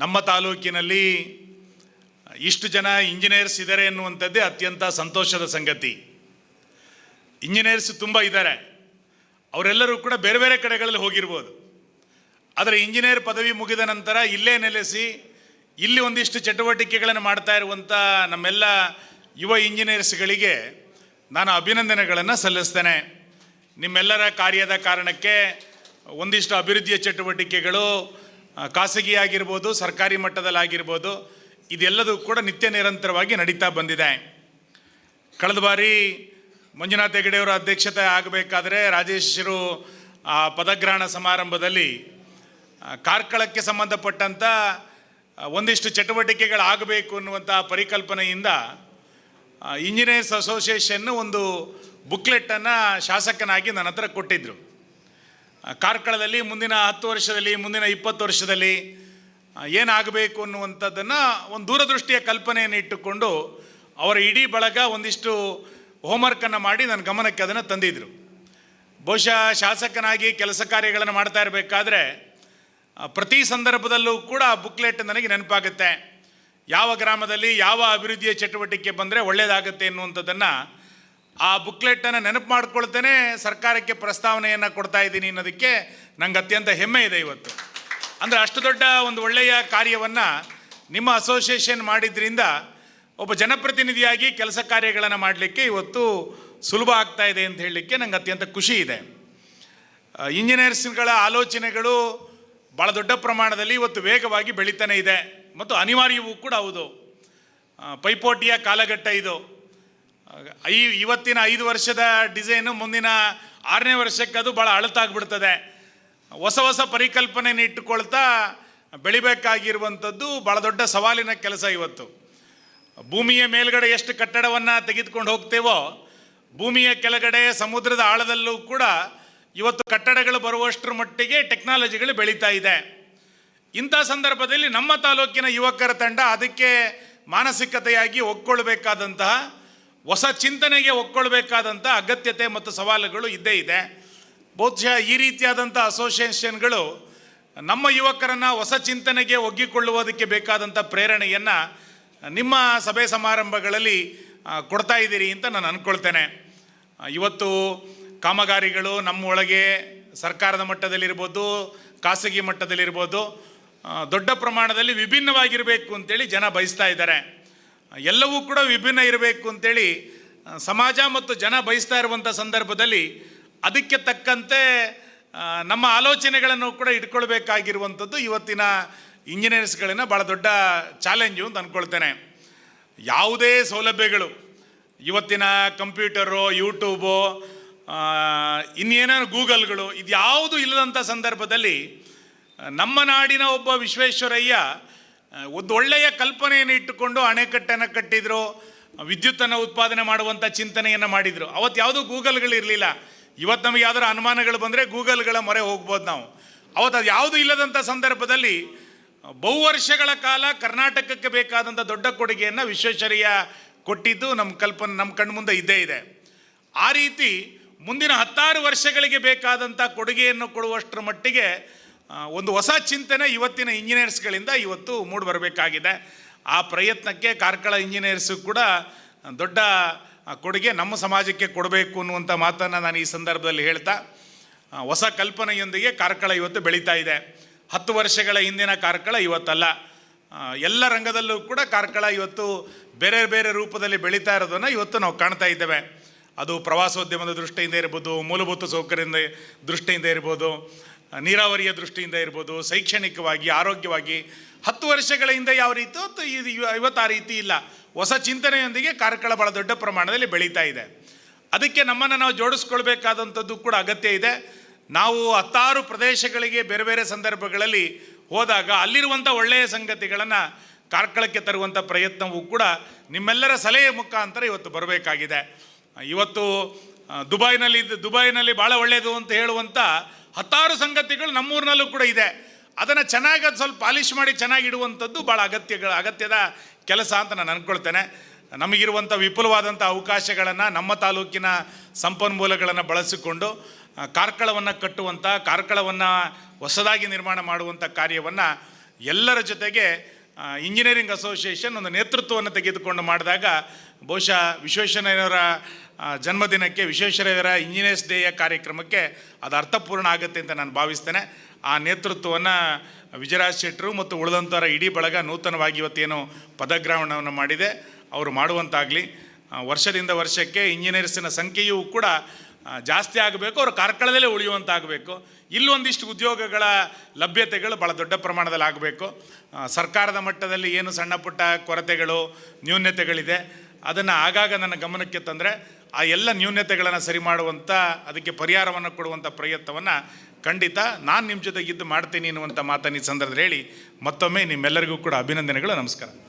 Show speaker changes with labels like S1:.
S1: ನಮ್ಮ ತಾಲೂಕಿನಲ್ಲಿ ಇಷ್ಟು ಜನ ಇಂಜಿನಿಯರ್ಸ್ ಇದ್ದಾರೆ ಎನ್ನುವಂಥದ್ದೇ ಅತ್ಯಂತ ಸಂತೋಷದ ಸಂಗತಿ. ಇಂಜಿನಿಯರ್ಸ್ ತುಂಬ ಇದ್ದಾರೆ. ಅವರೆಲ್ಲರೂ ಕೂಡ ಬೇರೆ ಬೇರೆ ಕಡೆಗಳಲ್ಲಿ ಹೋಗಿರ್ಬೋದು. ಆದರೆ ಇಂಜಿನಿಯರ್ ಪದವಿ ಮುಗಿದ ನಂತರ ಇಲ್ಲೇ ನೆಲೆಸಿ, ಇಲ್ಲಿ ಒಂದಿಷ್ಟು ಚಟುವಟಿಕೆಗಳನ್ನು ಮಾಡ್ತಾ ಇರುವಂಥ ನಮ್ಮೆಲ್ಲ ಯುವ ಇಂಜಿನಿಯರ್ಸ್ಗಳಿಗೆ ನಾನು ಅಭಿನಂದನೆಗಳನ್ನು ಸಲ್ಲಿಸ್ತೇನೆ. ನಿಮ್ಮೆಲ್ಲರ ಕಾರ್ಯದ ಕಾರಣಕ್ಕೆ ಒಂದಿಷ್ಟು ಅಭಿವೃದ್ಧಿಯ ಚಟುವಟಿಕೆಗಳು ಆ, ಖಾಸಗಿಯಾಗಿರ್ಬೋದು ಸರ್ಕಾರಿ ಮಟ್ಟದಲ್ಲಾಗಿರ್ಬೋದು ಇದೆಲ್ಲದೂ ಕೂಡ ನಿತ್ಯ ನಿರಂತರವಾಗಿ ನಡೀತಾ ಬಂದಿದೆ. ಕಳೆದ ಬಾರಿ ಮಂಜುನಾಥ್ ಹೆಗಡೆಯವರ ಅಧ್ಯಕ್ಷತೆ ಆಗಬೇಕಾದ್ರೆ ರಾಜೇಶರು ಆ ಪದಗ್ರಹಣ ಸಮಾರಂಭದಲ್ಲಿ ಕಾರ್ಕಳಕ್ಕೆ ಸಂಬಂಧಪಟ್ಟಂಥ ಒಂದಿಷ್ಟು ಚಟುವಟಿಕೆಗಳಾಗಬೇಕು ಅನ್ನುವಂಥ ಪರಿಕಲ್ಪನೆಯಿಂದ ಇಂಜಿನಿಯರ್ಸ್ ಅಸೋಸಿಯೇಷನ್ ಒಂದು ಬುಕ್ಲೆಟನ್ನು ಶಾಸಕನಾಗಿ ನನ್ನ ಹತ್ರ ಕೊಟ್ಟಿದ್ದರು ಕಾರ್ಕಳದಲ್ಲಿ ಮುಂದಿನ ಹತ್ತು ವರ್ಷದಲ್ಲಿ, ಮುಂದಿನ ಇಪ್ಪತ್ತು ವರ್ಷದಲ್ಲಿ ಏನಾಗಬೇಕು ಅನ್ನುವಂಥದ್ದನ್ನು ಒಂದು ದೂರದೃಷ್ಟಿಯ ಕಲ್ಪನೆಯನ್ನು ಇಟ್ಟುಕೊಂಡು ಅವರ ಇಡೀ ಬಳಗ ಒಂದಿಷ್ಟು ಹೋಮ್ವರ್ಕನ್ನು ಮಾಡಿ ನನ್ನ ಗಮನಕ್ಕೆ ಅದನ್ನು ತಂದಿದ್ದರು ಬಹುಶಃ ಶಾಸಕನಾಗಿ ಕೆಲಸ ಕಾರ್ಯಗಳನ್ನು ಮಾಡ್ತಾ ಇರಬೇಕಾದ್ರೆ ಪ್ರತಿ ಸಂದರ್ಭದಲ್ಲೂ ಕೂಡ ಬುಕ್ಲೆಟ್ ನನಗೆ ನೆನಪಾಗುತ್ತೆ. ಯಾವ ಗ್ರಾಮದಲ್ಲಿ ಯಾವ ಅಭಿವೃದ್ಧಿಯ ಚಟುವಟಿಕೆ ಬಂದರೆ ಒಳ್ಳೆಯದಾಗುತ್ತೆ ಎನ್ನುವಂಥದ್ದನ್ನು ಆ ಬುಕ್ಲೆಟನ್ನು ನೆನಪು ಮಾಡ್ಕೊಳ್ತೇನೆ, ಸರ್ಕಾರಕ್ಕೆ ಪ್ರಸ್ತಾವನೆಯನ್ನು ಕೊಡ್ತಾ ಇದ್ದೀನಿ ಅನ್ನೋದಕ್ಕೆ ನಂಗೆ ಅತ್ಯಂತ ಹೆಮ್ಮೆ ಇದೆ ಇವತ್ತು. ಅಂದರೆ ಅಷ್ಟು ದೊಡ್ಡ ಒಂದು ಒಳ್ಳೆಯ ಕಾರ್ಯವನ್ನು ನಿಮ್ಮ ಅಸೋಸಿಯೇಷನ್ ಮಾಡಿದ್ರಿಂದ ಒಬ್ಬ ಜನಪ್ರತಿನಿಧಿಯಾಗಿ ಕೆಲಸ ಕಾರ್ಯಗಳನ್ನು ಮಾಡಲಿಕ್ಕೆ ಇವತ್ತು ಸುಲಭ ಆಗ್ತಾ ಇದೆ ಅಂತ ಹೇಳಲಿಕ್ಕೆ ನಂಗೆ ಅತ್ಯಂತ ಖುಷಿ ಇದೆ. ಇಂಜಿನಿಯರ್ಸ್ಗಳ ಆಲೋಚನೆಗಳು ಭಾಳ ದೊಡ್ಡ ಪ್ರಮಾಣದಲ್ಲಿ ಇವತ್ತು ವೇಗವಾಗಿ ಬೆಳೀತಾನೆ ಇದೆ. ಮತ್ತು ಅನಿವಾರ್ಯವೂ ಕೂಡ ಹೌದು. ಪೈಪೋಟಿಯ ಕಾಲಘಟ್ಟ ಇದು. ಐ ಇವತ್ತಿನ ಐದು ವರ್ಷದ ಡಿಸೈನು ಮುಂದಿನ ಆರನೇ ವರ್ಷಕ್ಕೆ ಅದು ಭಾಳ ಅಳತಾಗ್ಬಿಡ್ತದೆ. ಹೊಸ ಹೊಸ ಪರಿಕಲ್ಪನೆಯನ್ನು ಇಟ್ಟುಕೊಳ್ತಾ ಬೆಳಿಬೇಕಾಗಿರುವಂಥದ್ದು ಭಾಳ ದೊಡ್ಡ ಸವಾಲಿನ ಕೆಲಸ ಇವತ್ತು. ಭೂಮಿಯ ಮೇಲ್ಗಡೆ ಎಷ್ಟು ಕಟ್ಟಡವನ್ನು ತೆಗೆದುಕೊಂಡು ಹೋಗ್ತೇವೋ, ಭೂಮಿಯ ಕೆಳಗಡೆ ಸಮುದ್ರದ ಆಳದಲ್ಲೂ ಕೂಡ ಇವತ್ತು ಕಟ್ಟಡಗಳು ಬರುವಷ್ಟರ ಮಟ್ಟಿಗೆ ಟೆಕ್ನಾಲಜಿಗಳು ಬೆಳೀತಾ ಇದೆ. ಇಂಥ ಸಂದರ್ಭದಲ್ಲಿ ನಮ್ಮ ತಾಲೂಕಿನ ಯುವಕರ ತಂಡ ಅದಕ್ಕೆ ಮಾನಸಿಕತೆಯಾಗಿ ಒಕ್ಕೊಳ್ಬೇಕಾದಂತಹ ಹೊಸ ಚಿಂತನೆಗೆ ಒಕ್ಕೊಳ್ಬೇಕಾದಂಥ ಅಗತ್ಯತೆ ಮತ್ತು ಸವಾಲುಗಳು ಇದ್ದೇ ಇದೆ. ಬಹುಶಃ ಈ ರೀತಿಯಾದಂಥ ಅಸೋಸಿಯೇಷನ್ಗಳು ನಮ್ಮ ಯುವಕರನ್ನು ಹೊಸ ಚಿಂತನೆಗೆ ಒಗ್ಗಿಕೊಳ್ಳುವುದಕ್ಕೆ ಬೇಕಾದಂಥ ಪ್ರೇರಣೆಯನ್ನು ನಿಮ್ಮ ಸಭೆ ಸಮಾರಂಭಗಳಲ್ಲಿ ಕೊಡ್ತಾ ಇದ್ದೀರಿ ಅಂತ ನಾನು ಅಂದ್ಕೊಳ್ತೇನೆ ಇವತ್ತು ಕಾಮಗಾರಿಗಳು ನಮ್ಮೊಳಗೆ ಸರ್ಕಾರದ ಮಟ್ಟದಲ್ಲಿರ್ಬೋದು, ಖಾಸಗಿ ಮಟ್ಟದಲ್ಲಿರ್ಬೋದು ದೊಡ್ಡ ಪ್ರಮಾಣದಲ್ಲಿ ವಿಭಿನ್ನವಾಗಿರಬೇಕು ಅಂತೇಳಿ ಜನ ಬಯಸ್ತಾ ಇದ್ದಾರೆ. ಎಲ್ಲವೂ ಕೂಡ ವಿಭಿನ್ನ ಇರಬೇಕು ಅಂತೇಳಿ ಸಮಾಜ ಮತ್ತು ಜನ ಬಯಸ್ತಾ ಇರುವಂಥ ಸಂದರ್ಭದಲ್ಲಿ ಅದಕ್ಕೆ ತಕ್ಕಂತೆ ನಮ್ಮ ಆಲೋಚನೆಗಳನ್ನು ಕೂಡ ಇಟ್ಕೊಳ್ಬೇಕಾಗಿರುವಂಥದ್ದು ಇವತ್ತಿನ ಇಂಜಿನಿಯರ್ಸ್ಗಳನ್ನ ಭಾಳ ದೊಡ್ಡ ಚಾಲೆಂಜು ಅಂತ ಅಂದ್ಕೊಳ್ತೇನೆ ಯಾವುದೇ ಸೌಲಭ್ಯಗಳು, ಇವತ್ತಿನ ಕಂಪ್ಯೂಟರು, ಯೂಟ್ಯೂಬು ಇನ್ನೇನೋ ಗೂಗಲ್ಗಳು, ಇದ್ಯಾವುದು ಇಲ್ಲದಂಥ ಸಂದರ್ಭದಲ್ಲಿ, ನಮ್ಮ ನಾಡಿನ ಒಬ್ಬ ವಿಶ್ವೇಶ್ವರಯ್ಯ ಒಂದು ಒಳ್ಳೆಯ ಕಲ್ಪನೆಯನ್ನು ಇಟ್ಟುಕೊಂಡು ಅಣೆಕಟ್ಟನ್ನು ಕಟ್ಟಿದ್ರು, ವಿದ್ಯುತ್ತನ್ನು ಉತ್ಪಾದನೆ ಮಾಡುವಂಥ ಚಿಂತನೆಯನ್ನು ಮಾಡಿದರು. ಅವತ್ತು ಯಾವುದೂ ಗೂಗಲ್ಗಳು ಇರಲಿಲ್ಲ. ಇವತ್ತು ನಮಗೆ ಯಾವ್ದಾರು ಅನುಮಾನಗಳು ಬಂದರೆ ಗೂಗಲ್ಗಳ ಮೊರೆ ಹೋಗ್ಬೋದು ನಾವು. ಅವತ್ತು ಅದು ಯಾವುದು ಇಲ್ಲದಂಥ ಸಂದರ್ಭದಲ್ಲಿ ಬಹು ವರ್ಷಗಳ ಕಾಲ ಕರ್ನಾಟಕಕ್ಕೆ ಬೇಕಾದಂಥ ದೊಡ್ಡ ಕೊಡುಗೆಯನ್ನು ವಿಶ್ವೇಶ್ವರಯ್ಯ ಕೊಟ್ಟಿದ್ದು ನಮ್ಮ ಕಲ್ಪನೆ ನಮ್ಮ ಕಣ್ಮುಂದೆ ಇದ್ದೇ ಇದೆ. ಆ ರೀತಿ ಮುಂದಿನ ಹತ್ತಾರು ವರ್ಷಗಳಿಗೆ ಬೇಕಾದಂಥ ಕೊಡುಗೆಯನ್ನು ಕೊಡುವಷ್ಟರ ಮಟ್ಟಿಗೆ ಒಂದು ಹೊಸ ಚಿಂತನೆ ಇವತ್ತಿನ ಇಂಜಿನಿಯರ್ಸ್ಗಳಿಂದ ಇವತ್ತು ಮೂಡಿ ಬರಬೇಕಾಗಿದೆ ಆ ಪ್ರಯತ್ನಕ್ಕೆ ಕಾರ್ಕಳ ಇಂಜಿನಿಯರ್ಸು ಕೂಡ ದೊಡ್ಡ ಕೊಡುಗೆ ನಮ್ಮ ಸಮಾಜಕ್ಕೆ ಕೊಡಬೇಕು ಅನ್ನುವಂಥ ಮಾತನ್ನು ನಾನು ಈ ಸಂದರ್ಭದಲ್ಲಿ ಹೇಳ್ತಾ ಹೊಸ ಕಲ್ಪನೆಯೊಂದಿಗೆ ಕಾರ್ಕಳ ಇವತ್ತು ಬೆಳೀತಾ ಇದೆ. ಹತ್ತು ವರ್ಷಗಳ ಹಿಂದಿನ ಕಾರ್ಕಳ ಇವತ್ತಲ್ಲ. ಎಲ್ಲ ರಂಗದಲ್ಲೂ ಕೂಡ ಕಾರ್ಕಳ ಇವತ್ತು ಬೇರೆ ಬೇರೆ ರೂಪದಲ್ಲಿ ಬೆಳೀತಾ ಇರೋದನ್ನು ಇವತ್ತು ನಾವು ಕಾಣ್ತಾ ಇದ್ದೇವೆ. ಅದು ಪ್ರವಾಸೋದ್ಯಮದ ದೃಷ್ಟಿಯಿಂದ ಇರ್ಬೋದು, ಮೂಲಭೂತ ಸೌಕರ್ಯದ ದೃಷ್ಟಿಯಿಂದ ಇರ್ಬೋದು ನೀರಾವರಿಯ ದೃಷ್ಟಿಯಿಂದ ಇರ್ಬೋದು, ಶೈಕ್ಷಣಿಕವಾಗಿ, ಆರೋಗ್ಯವಾಗಿ ಹತ್ತು ವರ್ಷಗಳ ಹಿಂದೆ ಯಾವ ರೀತಿ ಇದು ಇವ- ಇವತ್ತು ಆ ರೀತಿ ಇಲ್ಲ. ಹೊಸ ಚಿಂತನೆಯೊಂದಿಗೆ ಕಾರ್ಕಳ ಭಾಳ ದೊಡ್ಡ ಪ್ರಮಾಣದಲ್ಲಿ ಬೆಳೀತಾ ಇದೆ. ಅದಕ್ಕೆ ನಮ್ಮನ್ನು ನಾವು ಜೋಡಿಸ್ಕೊಳ್ಬೇಕಾದಂಥದ್ದು ಕೂಡ ಅಗತ್ಯ ಇದೆ. ನಾವು ಹತ್ತಾರು ಪ್ರದೇಶಗಳಿಗೆ ಬೇರೆ ಬೇರೆ ಸಂದರ್ಭಗಳಲ್ಲಿ ಹೋದಾಗ ಅಲ್ಲಿರುವಂಥ ಒಳ್ಳೆಯ ಸಂಗತಿಗಳನ್ನು ಕಾರ್ಕಳಕ್ಕೆ ತರುವಂಥ ಪ್ರಯತ್ನವೂ ಕೂಡ ನಿಮ್ಮೆಲ್ಲರ ಸಲಹೆ ಮುಖಾಂತರ ಇವತ್ತು ಬರಬೇಕಾಗಿದೆ. ಇವತ್ತು ದುಬೈನಲ್ಲಿ ದುಬೈನಲ್ಲಿ ಭಾಳ ಒಳ್ಳೆಯದು ಅಂತ ಹೇಳುವಂಥ ಹತ್ತಾರು ಸಂಗತಿಗಳು ನಮ್ಮೂರಿನಲ್ಲೂ ಕೂಡ ಇದೆ. ಅದನ್ನು ಚೆನ್ನಾಗಿ ಅದು ಸ್ವಲ್ಪ ಪಾಲಿಶ್ ಮಾಡಿ ಚೆನ್ನಾಗಿ ಇಡುವಂಥದ್ದು ಭಾಳ ಅಗತ್ಯಗಳ, ಅಗತ್ಯದ ಕೆಲಸ ಅಂತ ನಾನು ಅಂದ್ಕೊಳ್ತೇನೆ ನಮಗಿರುವಂಥ ವಿಪುಲವಾದಂಥ ಅವಕಾಶಗಳನ್ನು ನಮ್ಮ ತಾಲೂಕಿನ ಸಂಪನ್ಮೂಲಗಳನ್ನು ಬಳಸಿಕೊಂಡು ಕಾರ್ಕಳವನ್ನು ಕಟ್ಟುವಂಥ ಕಾರ್ಕಳವನ್ನು ಹೊಸದಾಗಿ ನಿರ್ಮಾಣ ಮಾಡುವಂಥ ಕಾರ್ಯವನ್ನು ಎಲ್ಲರ ಜೊತೆಗೆ ಇಂಜಿನಿಯರಿಂಗ್ ಅಸೋಸಿಯೇಷನ್ ಒಂದು ನೇತೃತ್ವವನ್ನು ತೆಗೆದುಕೊಂಡು ಮಾಡಿದಾಗ ಬಹುಶಃ ವಿಶ್ವೇಶ್ವರಯ್ಯನವರ ಜನ್ಮದಿನಕ್ಕೆ ವಿಶ್ವೇಶ್ವರಯ್ಯರ ಇಂಜಿನಿಯರ್ಸ್ ಡೇಯ ಕಾರ್ಯಕ್ರಮಕ್ಕೆ ಅದು ಅರ್ಥಪೂರ್ಣ ಆಗುತ್ತೆ ಅಂತ ನಾನು ಭಾವಿಸ್ತೇನೆ. ಆ ನೇತೃತ್ವವನ್ನು ವಿಜಯರಾಜ್ ಶೆಟ್ಟರು ಮತ್ತು ಉಳಿದಂಥವರ ಇಡೀ ಬಳಗ ನೂತನವಾಗಿ ಇವತ್ತೇನು ಪದಗ್ರಹಣವನ್ನು ಮಾಡಿದೆ. ಅವರು ಮಾಡುವಂತಾಗಲಿ. ವರ್ಷದಿಂದ ವರ್ಷಕ್ಕೆ ಇಂಜಿನಿಯರ್ಸಿನ ಸಂಖ್ಯೆಯೂ ಕೂಡ ಜಾಸ್ತಿ ಆಗಬೇಕು. ಅವರು ಕಾರ್ಕಳದಲ್ಲೇ ಉಳಿಯುವಂತಾಗಬೇಕು. ಇಲ್ಲೊಂದಿಷ್ಟು ಉದ್ಯೋಗಗಳ ಲಭ್ಯತೆಗಳು ಭಾಳ ದೊಡ್ಡ ಪ್ರಮಾಣದಲ್ಲಿ ಆಗಬೇಕು ಸರ್ಕಾರದ ಮಟ್ಟದಲ್ಲಿ ಏನು ಸಣ್ಣ ಪುಟ್ಟ ಕೊರತೆಗಳು ನ್ಯೂನ್ಯತೆಗಳಿದೆ ಅದನ್ನು ಆಗಾಗ ನನ್ನ ಗಮನಕ್ಕೆ ತಂದರೆ ಆ ಎಲ್ಲ ನ್ಯೂನ್ಯತೆಗಳನ್ನು ಸರಿ ಮಾಡುವಂಥ ಅದಕ್ಕೆ ಪರಿಹಾರವನ್ನು ಕೊಡುವಂಥ ಪ್ರಯತ್ನವನ್ನು ಖಂಡಿತ ನಾನು ನಿಮ್ಮ ಜೊತೆಗಿದ್ದು ಮಾಡ್ತೀನಿ ಅನ್ನುವಂಥ ಮಾತನ್ನು ಈ ಸಂದರ್ಭದಲ್ಲಿ ಹೇಳಿ ಮತ್ತೊಮ್ಮೆ ನಿಮ್ಮೆಲ್ಲರಿಗೂ ಕೂಡ ಅಭಿನಂದನೆಗಳು, ನಮಸ್ಕಾರ.